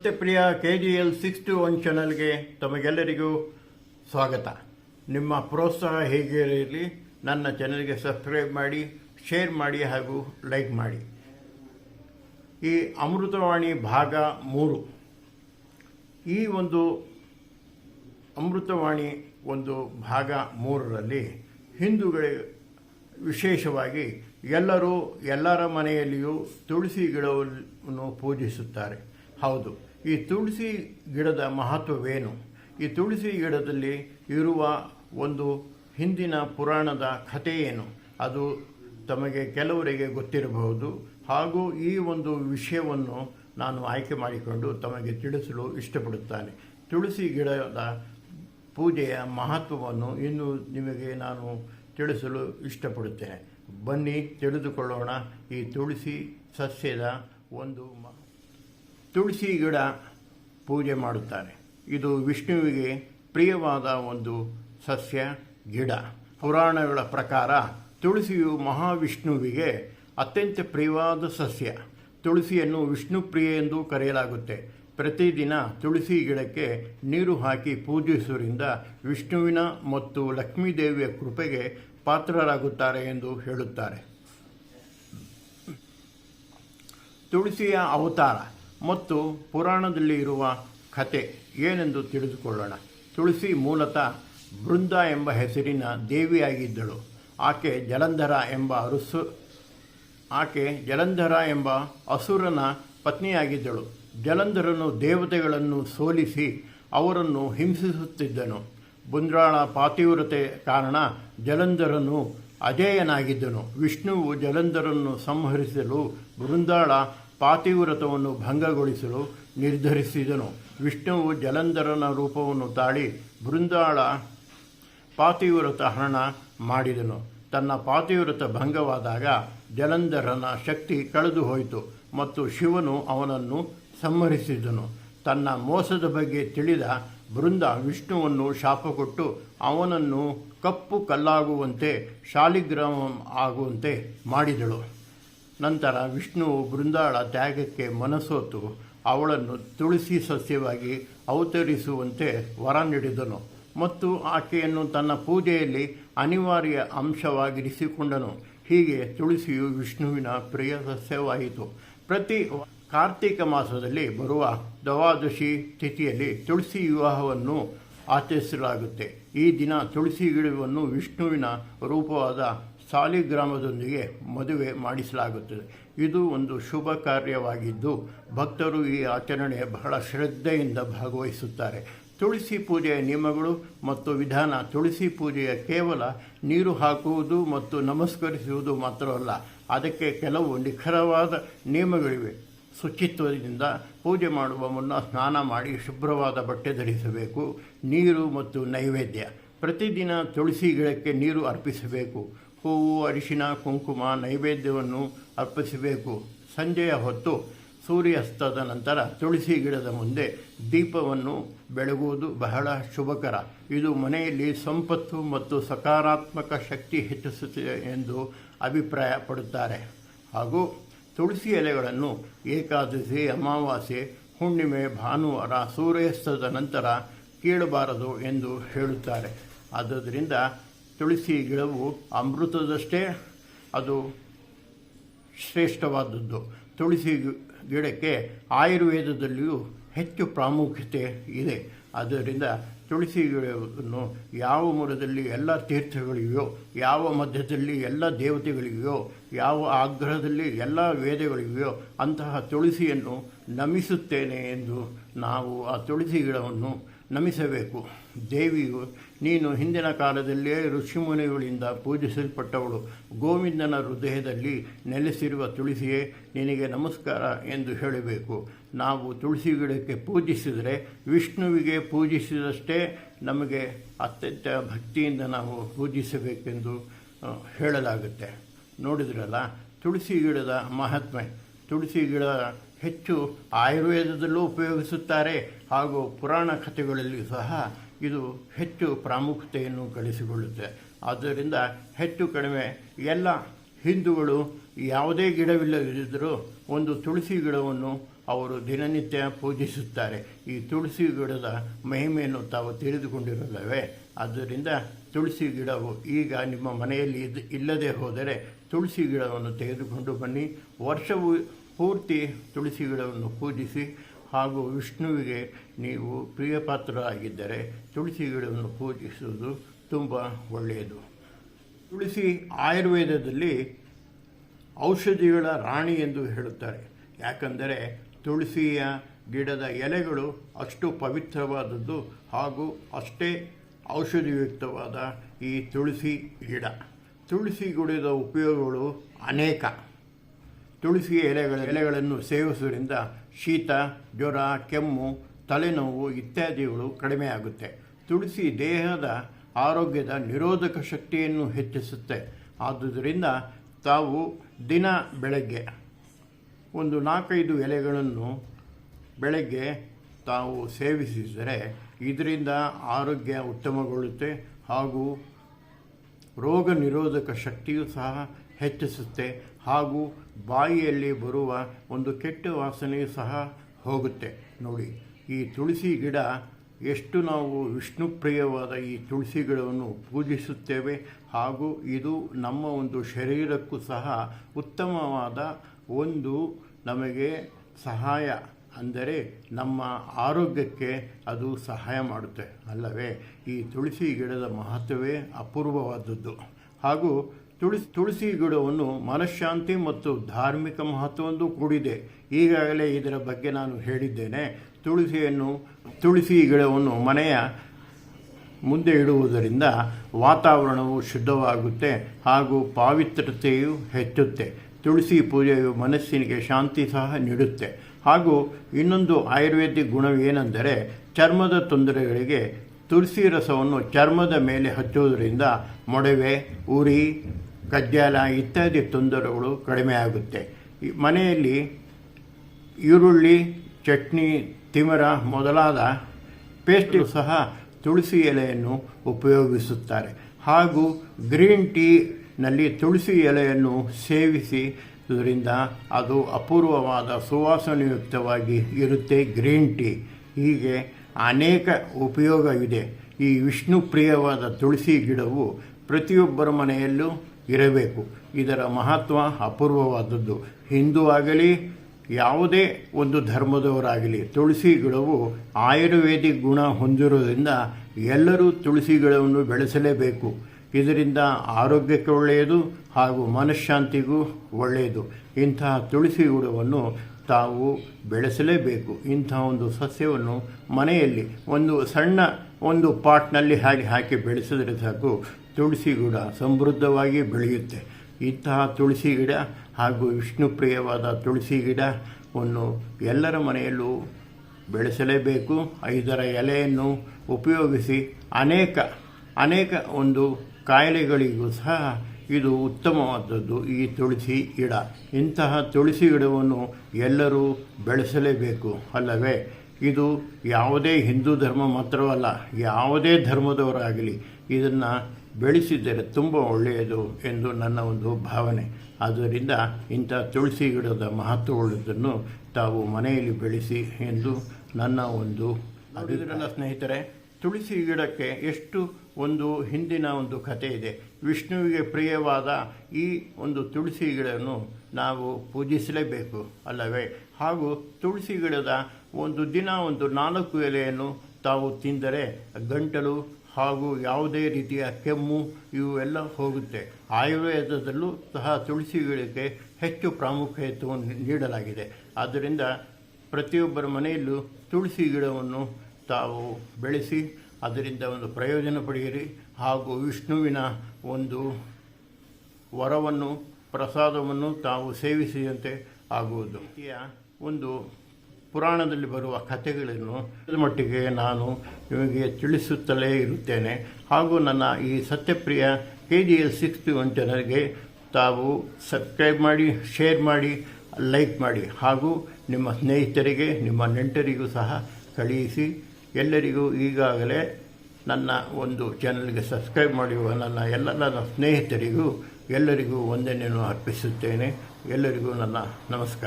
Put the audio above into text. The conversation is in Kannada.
ಮತ್ತೆ Priya K G L six two one ಚಾನಲ್ಗೆ ತಮಗೆಲ್ಲರಿಗೂ ಸ್ವಾಗತ. ನಿಮ್ಮ ಪ್ರೋತ್ಸಾಹ ಹೇಗೆ ಇರಲಿ, ನನ್ನ ಚಾನಲ್ಗೆ ಸಬ್ಸ್ಕ್ರೈಬ್ ಮಾಡಿ ಶೇರ್ ಮಾಡಿ ಹಾಗೂ ಲೈಕ್ ಮಾಡಿ. ಈ ಅಮೃತವಾಣಿ ಭಾಗ ಮೂರು. ಈ ಒಂದು ಅಮೃತವಾಣಿ ಒಂದು ಭಾಗ ಮೂರರಲ್ಲಿ ಹಿಂದೂಗಳ ವಿಶೇಷವಾಗಿ ಎಲ್ಲರೂ ಎಲ್ಲರ ಮನೆಯಲ್ಲಿಯೂ ತುಳಸಿ ಗಿಡವನ್ನು ಪೂಜಿಸುತ್ತಾರೆ. ಹೌದು. ಈ ತುಳಸಿ ಗಿಡದ ಮಹತ್ವವೇನು? ಈ ತುಳಸಿ ಗಿಡದಲ್ಲಿ ಇರುವ ಒಂದು ಹಿಂದಿನ ಪುರಾಣದ ಕಥೆ ಏನು ಅದು ತಮಗೆ ಕೆಲವರಿಗೆ ಗೊತ್ತಿರಬಹುದು. ಹಾಗೂ ಈ ಒಂದು ವಿಷಯವನ್ನು ನಾನು ಆಯ್ಕೆ ಮಾಡಿಕೊಂಡು ತಮಗೆ ತಿಳಿಸಲು ಇಷ್ಟಪಡುತ್ತಾನೆ. ತುಳಸಿ ಗಿಡದ ಪೂಜೆಯ ಮಹತ್ವವನ್ನು ಇನ್ನೂ ನಿಮಗೆ ನಾನು ತಿಳಿಸಲು ಇಷ್ಟಪಡುತ್ತೇನೆ. ಬನ್ನಿ, ತಿಳಿದುಕೊಳ್ಳೋಣ ಈ ತುಳಸಿ ಸಸ್ಯದ ಒಂದು ಮ- ತುಳಸಿ ಗಿಡ ಪೂಜೆ ಮಾಡುತ್ತಾರೆ. ಇದು ವಿಷ್ಣುವಿಗೆ ಪ್ರಿಯವಾದ ಒಂದು ಸಸ್ಯ ಗಿಡ. ಪುರಾಣಗಳ ಪ್ರಕಾರ ತುಳಸಿಯು ಮಹಾವಿಷ್ಣುವಿಗೆ ಅತ್ಯಂತ ಪ್ರಿಯವಾದ ಸಸ್ಯ. ತುಳಸಿಯನ್ನು ವಿಷ್ಣು ಪ್ರಿಯೆ ಎಂದು ಕರೆಯಲಾಗುತ್ತೆ. ಪ್ರತಿದಿನ ತುಳಸಿ ಗಿಡಕ್ಕೆ ನೀರು ಹಾಕಿ ಪೂಜಿಸುವುದರಿಂದ ವಿಷ್ಣುವಿನ ಮತ್ತು ಲಕ್ಷ್ಮೀದೇವಿಯ ಕೃಪೆಗೆ ಪಾತ್ರರಾಗುತ್ತಾರೆ ಎಂದು ಹೇಳುತ್ತಾರೆ. ತುಳಸಿಯ ಅವತಾರ. ಮತ್ತು ಪುರಾಣದಲ್ಲಿ ಇರುವ ಕತೆ ಏನೆಂದು ತಿಳಿದುಕೊಳ್ಳೋಣ. ತುಳಸಿ ಮೂಲತಃ ಬೃಂದ ಎಂಬ ಹೆಸರಿನ ದೇವಿಯಾಗಿದ್ದಳು. ಆಕೆ ಜಲಂಧರ ಎಂಬ ಅರಸು, ಆಕೆ ಜಲಂಧರ ಎಂಬ ಅಸುರನ ಪತ್ನಿಯಾಗಿದ್ದಳು. ಜಲಂಧರನು ದೇವತೆಗಳನ್ನು ಸೋಲಿಸಿ ಅವರನ್ನು ಹಿಂಸಿಸುತ್ತಿದ್ದನು. ಬುಂದ್ರಾಳ ಪಾತಿವ್ರತೆ ಕಾರಣ ಜಲಂಧರನು ಅಜೇಯನಾಗಿದ್ದನು. ವಿಷ್ಣುವು ಜಲಂಧರನ್ನು ಸಂಹರಿಸಲು ಬೃಂದಾಳ ಪಾತಿವ್ರತವನ್ನು ಭಂಗಗೊಳಿಸಲು ನಿರ್ಧರಿಸಿದನು. ವಿಷ್ಣುವು ಜಲಂಧರನ ರೂಪವನ್ನು ತಾಳಿ ಬೃಂದಾಳ ಪಾತಿವ್ರತ ಹರಣ ಮಾಡಿದನು. ತನ್ನ ಪಾತಿವ್ರತ ಭಂಗವಾದಾಗ ಜಲಂಧರನ ಶಕ್ತಿ ಕಳೆದು ಹೋಯಿತು ಮತ್ತು ಶಿವನು ಅವನನ್ನು ಸಂಹರಿಸಿದನು. ತನ್ನ ಮೋಸದ ಬಗ್ಗೆ ತಿಳಿದ ಬೃಂದ ವಿಷ್ಣುವನ್ನು ಶಾಪ ಕೊಟ್ಟು ಅವನನ್ನು ಕಪ್ಪು ಕಲ್ಲಾಗುವಂತೆ, ಶಾಲಿಗ್ರಾಮ ಆಗುವಂತೆ ಮಾಡಿದಳು. ನಂತರ ವಿಷ್ಣುವು ಬೃಂದಾಳ ತ್ಯಾಗಕ್ಕೆ ಮನಸೋತು. ಅವಳನ್ನು ತುಳಸಿ ಸಸ್ಯವಾಗಿ ಅವತರಿಸುವಂತೆ ವರ ನೀಡಿದನು. ಮತ್ತು ಆಕೆಯನ್ನು ತನ್ನ ಪೂಜೆಯಲ್ಲಿ ಅನಿವಾರ್ಯ ಅಂಶವಾಗಿರಿಸಿಕೊಂಡನು. ಹೀಗೆ ತುಳಸಿಯು ವಿಷ್ಣುವಿನ ಪ್ರಿಯ ಸಸ್ಯವಾಯಿತು. ಪ್ರತಿ ಕಾರ್ತಿಕ ಮಾಸದಲ್ಲಿ ಬರುವ ದ್ವಾದಶಿ ತಿಥಿಯಲ್ಲಿ ತುಳಸಿ ವಿವಾಹವನ್ನು ಆಚರಿಸಲಾಗುತ್ತೆ. ಈ ದಿನ ತುಳಸಿ ಗಿಡವನ್ನು ವಿಷ್ಣುವಿನ ರೂಪವಾದ ಸಾಲಿಗ್ರಾಮದೊಂದಿಗೆ ಮದುವೆ ಮಾಡಿಸಲಾಗುತ್ತದೆ. ಇದು ಒಂದು ಶುಭ ಕಾರ್ಯವಾಗಿದ್ದು, ಭಕ್ತರು ಈ ಆಚರಣೆ ಬಹಳ ಶ್ರದ್ಧೆಯಿಂದ ಭಾಗವಹಿಸುತ್ತಾರೆ. ತುಳಸಿ ಪೂಜೆಯ ನಿಯಮಗಳು ಮತ್ತು ವಿಧಾನ, ತುಳಸಿ ಪೂಜೆಯ ಕೇವಲ ನೀರು ಹಾಕುವುದು ಮತ್ತು ನಮಸ್ಕರಿಸುವುದು ಮಾತ್ರವಲ್ಲ, ಅದಕ್ಕೆ ಕೆಲವು ನಿಖರವಾದ ನಿಯಮಗಳಿವೆ. ಶುಚಿತ್ವದಿಂದ ಪೂಜೆ ಮಾಡುವ ಮುನ್ನ ಸ್ನಾನ ಮಾಡಿ ಶುಭ್ರವಾದ ಬಟ್ಟೆ ಧರಿಸಬೇಕು. ನೀರು ಮತ್ತು ನೈವೇದ್ಯ. ಪ್ರತಿದಿನ ತುಳಸಿ ಗಿಡಕ್ಕೆ ನೀರು ಅರ್ಪಿಸಬೇಕು. ಹೂವು ಅರಿಶಿನ, ಕುಂಕುಮ, ನೈವೇದ್ಯವನ್ನು ಅರ್ಪಿಸಬೇಕು. ಸಂಜೆಯ ಹೊತ್ತು ಸೂರ್ಯಾಸ್ತದ ನಂತರ ತುಳಸಿ ಗಿಡದ ಮುಂದೆ ದೀಪವನ್ನು ಬೆಳಗುವುದು ಬಹಳ ಶುಭಕರ. ಇದು ಮನೆಯಲ್ಲಿ ಸಂಪತ್ತು ಮತ್ತು ಸಕಾರಾತ್ಮಕ ಶಕ್ತಿ ಹೆಚ್ಚಿಸುತ್ತದೆ ಎಂದು ಅಭಿಪ್ರಾಯ ಪಡುತ್ತಾರೆ. ಹಾಗೂ ತುಳಸಿ ಎಲೆಗಳನ್ನು ಏಕಾದಶಿ, ಅಮಾವಾಸ್ಯೆ, ಹುಣ್ಣಿಮೆ, ಭಾನುವಾರ ಸೂರ್ಯಾಸ್ತದ ನಂತರ ಕೀಳಬಾರದು ಎಂದು ಹೇಳುತ್ತಾರೆ. ಆದ್ದರಿಂದ ತುಳಸಿ ಗಿಡವು ಅಮೃತದಷ್ಟೇ, ಅದು ಶ್ರೇಷ್ಠವಾದದ್ದು. ತುಳಸಿ ಗಿಡಕ್ಕೆ ಆಯುರ್ವೇದದಲ್ಲಿಯೂ ಹೆಚ್ಚು ಪ್ರಾಮುಖ್ಯತೆ ಇದೆ. ಆದ್ದರಿಂದ ತುಳಸಿ ಗಿಡವನ್ನು ಯಾವ ಮೂಲದಲ್ಲಿ ಎಲ್ಲ ತೀರ್ಥಗಳಿವೆಯೋ, ಯಾವ ಮಧ್ಯದಲ್ಲಿ ಎಲ್ಲ ದೇವತೆಗಳಿವೆಯೋ, ಯಾವ ಆಗ್ರಹದಲ್ಲಿ ಎಲ್ಲ ವೇದಗಳಿವೆಯೋ, ಅಂತಹ ತುಳಸಿಯನ್ನು ನಮಿಸುತ್ತೇನೆ ಎಂದು ನಾವು ಆ ತುಳಸಿ ಗಿಡವನ್ನು ನಮಿಸಬೇಕು. ದೇವಿಯು, ನೀನು ಹಿಂದಿನ ಕಾಲದಲ್ಲೇ ಋಷಿಮುನಿಗಳಿಂದ ಪೂಜಿಸಲ್ಪಟ್ಟವಳು. ಗೋವಿಂದನ ಹೃದಯದಲ್ಲಿ ನೆಲೆಸಿರುವ ತುಳಸಿಯೇ, ನಿನಗೆ ನಮಸ್ಕಾರ ಎಂದು ಹೇಳಬೇಕು. ನಾವು ತುಳಸಿ ಗಿಡಕ್ಕೆ ಪೂಜಿಸಿದರೆ ವಿಷ್ಣುವಿಗೆ ಪೂಜಿಸಿದಷ್ಟೇ ನಮಗೆ ಅತ್ಯಂತ ಭಕ್ತಿಯಿಂದ ನಾವು ಪೂಜಿಸಬೇಕೆಂದು ಹೇಳಲಾಗುತ್ತೆ. ನೋಡಿದ್ರಲ್ಲ, ತುಳಸಿ ಗಿಡದ ಮಹಾತ್ಮೆ ತುಳಸಿ ಗಿಡ ಹೆಚ್ಚು ಆಯುರ್ವೇದದಲ್ಲೂ ಉಪಯೋಗಿಸುತ್ತಾರೆ ಹಾಗೂ ಪುರಾಣ ಕಥೆಗಳಲ್ಲಿ ಸಹ ಇದು ಹೆಚ್ಚು ಪ್ರಾಮುಖ್ಯತೆಯನ್ನು ಗಳಿಸಿಕೊಳ್ಳುತ್ತೆ. ಆದ್ದರಿಂದ ಹೆಚ್ಚು ಕಡಿಮೆ ಎಲ್ಲ ಹಿಂದೂಗಳು ಯಾವುದೇ ಗಿಡವಿಲ್ಲದಿದ್ದರೂ ಒಂದು ತುಳಸಿ ಗಿಡವನ್ನು ಅವರು ದಿನನಿತ್ಯ ಪೂಜಿಸುತ್ತಾರೆ. ಈ ತುಳಸಿ ಗಿಡದ ಮಹಿಮೆಯನ್ನು ತಾವು ತಿಳಿದುಕೊಂಡಿರಲ್ಲವೇ? ಆದ್ದರಿಂದ ತುಳಸಿ ಗಿಡವು ಈಗ ನಿಮ್ಮ ಮನೆಯಲ್ಲಿ ಇದು, ಇಲ್ಲದೆ ಹೋದರೆ ತುಳಸಿ ಗಿಡವನ್ನು ತೆಗೆದುಕೊಂಡು ಬನ್ನಿ. ವರ್ಷವು ಪೂರ್ತಿ ತುಳಸಿ ಗಿಡವನ್ನು ಪೂಜಿಸಿ ಹಾಗೂ ವಿಷ್ಣುವಿಗೆ ನೀವು ಪ್ರಿಯಪಾತ್ರರಾಗಿದ್ದರೆ ತುಳಸಿ ಗಿಡವನ್ನು ಪೂಜಿಸುವುದು ತುಂಬ ಒಳ್ಳೆಯದು. ತುಳಸಿ ಆಯುರ್ವೇದದಲ್ಲಿ ಔಷಧಿಗಳ ರಾಣಿ ಎಂದು ಹೇಳುತ್ತಾರೆ. ಯಾಕಂದರೆ ತುಳಸಿಯ ಗಿಡದ ಎಲೆಗಳು ಅಷ್ಟು ಪವಿತ್ರವಾದದ್ದು ಹಾಗೂ ಅಷ್ಟೇ ಔಷಧಿಯುಕ್ತವಾದ ಈ ತುಳಸಿ ಗಿಡ. ತುಳಸಿ ಗಿಡದ ಉಪಯೋಗಗಳು ಅನೇಕ. ತುಳಸಿ ಎಲೆಗಳ ಎಲೆಗಳನ್ನು ಸೇವಿಸುವುದರಿಂದ ಶೀತ, ಜ್ವರ, ಕೆಮ್ಮು, ತಲೆನೋವು ಇತ್ಯಾದಿಗಳು ಕಡಿಮೆಯಾಗುತ್ತೆ. ತುಳಸಿ ದೇಹದ ಆರೋಗ್ಯದ ನಿರೋಧಕ ಶಕ್ತಿಯನ್ನು ಹೆಚ್ಚಿಸುತ್ತೆ. ಆದುದರಿಂದ ತಾವು ದಿನ ಬೆಳಗ್ಗೆ ಒಂದು ನಾಲ್ಕೈದು ಎಲೆಗಳನ್ನು ಬೆಳಗ್ಗೆ ತಾವು ಸೇವಿಸಿದರೆ ಇದರಿಂದ ಆರೋಗ್ಯ ಉತ್ತಮಗೊಳ್ಳುತ್ತೆ ಹಾಗೂ ರೋಗ ನಿರೋಧಕ ಶಕ್ತಿಯು ಸಹ ಹೆಚ್ಚಿಸುತ್ತೆ. ಹಾಗೂ ಬಾಯಿಯಲ್ಲಿ ಬರುವ ಒಂದು ಕೆಟ್ಟ ವಾಸನೆ ಸಹ ಹೋಗುತ್ತೆ. ನೋಡಿ, ಈ ತುಳಸಿ ಗಿಡ, ಎಷ್ಟು ನಾವು ವಿಷ್ಣುಪ್ರಿಯವಾದ ಈ ತುಳಸಿ ಗಿಡವನ್ನು ಪೂಜಿಸುತ್ತೇವೆ, ಹಾಗೂ ಇದು ನಮ್ಮ ಒಂದು ಶರೀರಕ್ಕೂ ಸಹ ಉತ್ತಮವಾದ ಒಂದು ನಮಗೆ ಸಹಾಯ. ಅಂದರೆ ನಮ್ಮ ಆರೋಗ್ಯಕ್ಕೆ ಅದು ಸಹಾಯ ಮಾಡುತ್ತೆ ಅಲ್ಲವೇ? ಈ ತುಳಸಿ ಗಿಡದ ಮಹತ್ವವೇ ಅಪೂರ್ವವಾದದ್ದು. ಹಾಗೂ ತುಳಸಿ ತುಳಸಿ ಗಿಡವನ್ನು ಮನಃಶಾಂತಿ ಮತ್ತು ಧಾರ್ಮಿಕ ಮಹತ್ವವೊಂದು ಕೂಡಿದೆ. ಈಗಾಗಲೇ ಇದರ ಬಗ್ಗೆ ನಾನು ಹೇಳಿದ್ದೇನೆ. ತುಳಸಿಯನ್ನು, ತುಳಸಿ ಗಿಡವನ್ನು ಮನೆಯ ಮುಂದೆ ಇಡುವುದರಿಂದ ವಾತಾವರಣವು ಶುದ್ಧವಾಗುತ್ತೆ ಹಾಗೂ ಪಾವಿತ್ರತೆಯು ಹೆಚ್ಚುತ್ತೆ. ತುಳಸಿ ಪೂಜೆಯು ಮನಸ್ಸಿನಿಗೆ ಶಾಂತಿ ಸಹ ನೀಡುತ್ತೆ. ಹಾಗೂ ಇನ್ನೊಂದು ಆಯುರ್ವೇದಿಕ್ ಗುಣವೇನೆಂದರೆ ಚರ್ಮದ ತೊಂದರೆಗಳಿಗೆ ತುಳಸಿ ರಸವನ್ನು ಚರ್ಮದ ಮೇಲೆ ಹಚ್ಚುವುದರಿಂದ ಮೊಡವೆ, ಉರಿ ಕಜ್ಜಾಲ ಇತ್ಯಾದಿ ತೊಂದರೆಗಳು ಕಡಿಮೆ ಆಗುತ್ತೆ. ಮನೆಯಲ್ಲಿ ಈರುಳ್ಳಿ, ಚಟ್ನಿ, ತಿಮರ ಮೊದಲಾದ ಪೇಸ್ಟ್ ಸಹ ತುಳಸಿ ಎಲೆಯನ್ನು ಉಪಯೋಗಿಸುತ್ತಾರೆ. ಹಾಗೂ ಗ್ರೀನ್ ಟೀನಲ್ಲಿ ತುಳಸಿ ಎಲೆಯನ್ನು ಸೇವಿಸಿ, ಇದರಿಂದ ಅದು ಅಪೂರ್ವವಾದ ಸುವಾಸನೆಯುಕ್ತವಾಗಿ ಇರುತ್ತೆ ಗ್ರೀನ್ ಟೀ. ಹೀಗೆ ಅನೇಕ ಉಪಯೋಗವಿದೆ. ಈ ವಿಷ್ಣು ಪ್ರಿಯವಾದ ತುಳಸಿ ಗಿಡವು ಪ್ರತಿಯೊಬ್ಬರ ಮನೆಯಲ್ಲೂ ಇರಬೇಕು. ಇದರ ಮಹತ್ವ ಅಪೂರ್ವವಾದದ್ದು. ಹಿಂದೂ ಆಗಲಿ, ಯಾವುದೇ ಒಂದು ಧರ್ಮದವರಾಗಲಿ, ತುಳಸಿ ಗಿಡವು ಆಯುರ್ವೇದಿಕ್ ಗುಣ ಹೊಂದಿರೋದ್ರಿಂದ ಎಲ್ಲರೂ ತುಳಸಿ ಗಿಡವನ್ನು ಬೆಳೆಸಲೇಬೇಕು. ಇದರಿಂದ ಆರೋಗ್ಯಕ್ಕೆ ಒಳ್ಳೆಯದು ಹಾಗೂ ಮನಃಶಾಂತಿಗೂ ಒಳ್ಳೆಯದು. ಇಂತಹ ತುಳಸಿ ಗಿಡವನ್ನು ತಾವು ಬೆಳೆಸಲೇಬೇಕು. ಇಂತಹ ಒಂದು ಸಸ್ಯವನ್ನು ಮನೆಯಲ್ಲಿ ಒಂದು ಸಣ್ಣ ಒಂದು ಪಾಟ್ನಲ್ಲಿ ಹಾಗೆ ಹಾಕಿ ಬೆಳೆಸಿದರೆ ಸಾಕು ತುಳಸಿ ಗಿಡ ಸಮೃದ್ಧವಾಗಿ ಬೆಳೆಯುತ್ತೆ. ಇಂತಹ ತುಳಸಿ ಗಿಡ ಹಾಗೂ ವಿಷ್ಣುಪ್ರಿಯವಾದ ತುಳಸಿ ಗಿಡವನ್ನು ಎಲ್ಲರ ಮನೆಯಲ್ಲೂ ಬೆಳೆಸಲೇಬೇಕು. ಇದರ ಎಲೆಯನ್ನು ಉಪಯೋಗಿಸಿ ಅನೇಕ ಅನೇಕ ಒಂದು ಕಾಯಿಲೆಗಳಿಗೂ ಸಹ ಇದು ಉತ್ತಮವಾದದ್ದು ಈ ತುಳಸಿ ಗಿಡ. ಇಂತಹ ತುಳಸಿ ಗಿಡವನ್ನು ಎಲ್ಲರೂ ಬೆಳೆಸಲೇಬೇಕು ಅಲ್ಲವೇ? ಇದು ಯಾವುದೇ ಹಿಂದೂ ಧರ್ಮ ಮಾತ್ರವಲ್ಲ, ಯಾವುದೇ ಧರ್ಮದವರಾಗಲಿ ಇದನ್ನು ಬೆಳೆಸಿದರೆ ತುಂಬ ಒಳ್ಳೆಯದು ಎಂದು ನನ್ನ ಒಂದು ಭಾವನೆ. ಆದ್ದರಿಂದ ಇಂಥ ತುಳಸಿ ಗಿಡದ ಮಹತ್ವವುಳ್ಳದನ್ನು ತಾವು ಮನೆಯಲ್ಲಿ ಬೆಳೆಸಿ ಎಂದು ನನ್ನ ಒಂದು ನನ್ನ ಸ್ನೇಹಿತರೆ, ತುಳಸಿ ಗಿಡಕ್ಕೆ ಎಷ್ಟು ಒಂದು ಹಿಂದಿನ ಒಂದು ಕಥೆ ಇದೆ. ವಿಷ್ಣುವಿಗೆ ಪ್ರಿಯವಾದ ಈ ಒಂದು ತುಳಸಿ ಗಿಡವನ್ನು ನಾವು ಪೂಜಿಸಲೇಬೇಕು ಅಲ್ಲವೇ? ಹಾಗೂ ತುಳಸಿ ಗಿಡದ ಒಂದು ದಿನ, ಒಂದು ನಾಲ್ಕು ಎಲೆಯನ್ನು ತಾವು ತಿಂದರೆ ಗಂಟಲು ಹಾಗೂ ಯಾವುದೇ ರೀತಿಯ ಕೆಮ್ಮು ಇವೆಲ್ಲ ಹೋಗುತ್ತೆ. ಆಯುರ್ವೇದದಲ್ಲೂ ಸಹ ತುಳಸಿ ಗಿಡಕ್ಕೆ ಹೆಚ್ಚು ಪ್ರಾಮುಖ್ಯತೆಯನ್ನು ನೀಡಲಾಗಿದೆ. ಆದ್ದರಿಂದ ಪ್ರತಿಯೊಬ್ಬರ ಮನೆಯಲ್ಲೂ ತುಳಸಿ ಗಿಡವನ್ನು ತಾವು ಬೆಳೆಸಿ, ಅದರಿಂದ ಒಂದು ಪ್ರಯೋಜನ ಪಡೆಯಿರಿ ಹಾಗೂ ವಿಷ್ಣುವಿನ ಒಂದು ವರವನ್ನು, ಪ್ರಸಾದವನ್ನು ತಾವು ಸೇವಿಸಿದಂತೆ ಆಗುವುದು. ಒಂದು ಪುರಾಣದಲ್ಲಿ ಬರುವ ಕಥೆಗಳನ್ನು ಮಟ್ಟಿಗೆ ನಾನು ನಿಮಗೆ ತಿಳಿಸುತ್ತಲೇ ಇರುತ್ತೇನೆ. ಹಾಗೂ ನನ್ನ ಈ Satyapriya K G L sixty one ಚಾನಲ್ಗೆ ತಾವು ಸಬ್ಸ್ಕ್ರೈಬ್ ಮಾಡಿ ಶೇರ್ ಮಾಡಿ ಲೈಕ್ ಮಾಡಿ, ಹಾಗೂ ನಿಮ್ಮ ಸ್ನೇಹಿತರಿಗೆ, ನಿಮ್ಮ ನೆಂಟರಿಗೂ ಸಹ ಕಳುಹಿಸಿ ಎಲ್ಲರಿಗೂ ಈಗಾಗಲೇ ನನ್ನ ಒಂದು ಚಾನಲ್ಗೆ ಸಬ್ಸ್ಕ್ರೈಬ್ ಮಾಡಿರುವ ನನ್ನ ಎಲ್ಲ ನನ್ನ ಸ್ನೇಹಿತರಿಗೂ ಎಲ್ಲರಿಗೂ ವಂದನೆಯನ್ನು ಅರ್ಪಿಸುತ್ತೇನೆ. ಎಲ್ಲರಿಗೂ ನನ್ನ ನಮಸ್ಕಾರ.